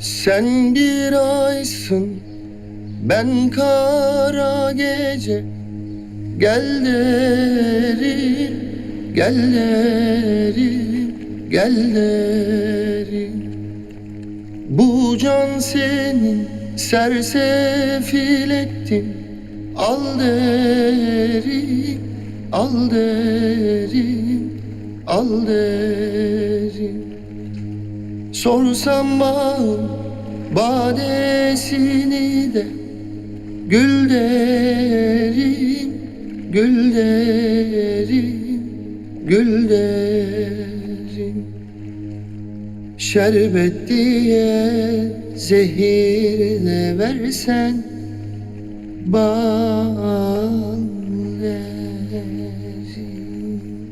Sen bir aysın ben kara gece. Gel derim gel derim gel derim Bu can senin sersefil ettim. Al derim al derim al derim Sorsam bağım badesini de Gül derim, gül derim, gül derim Şerbet diye zehir zehirine versen bana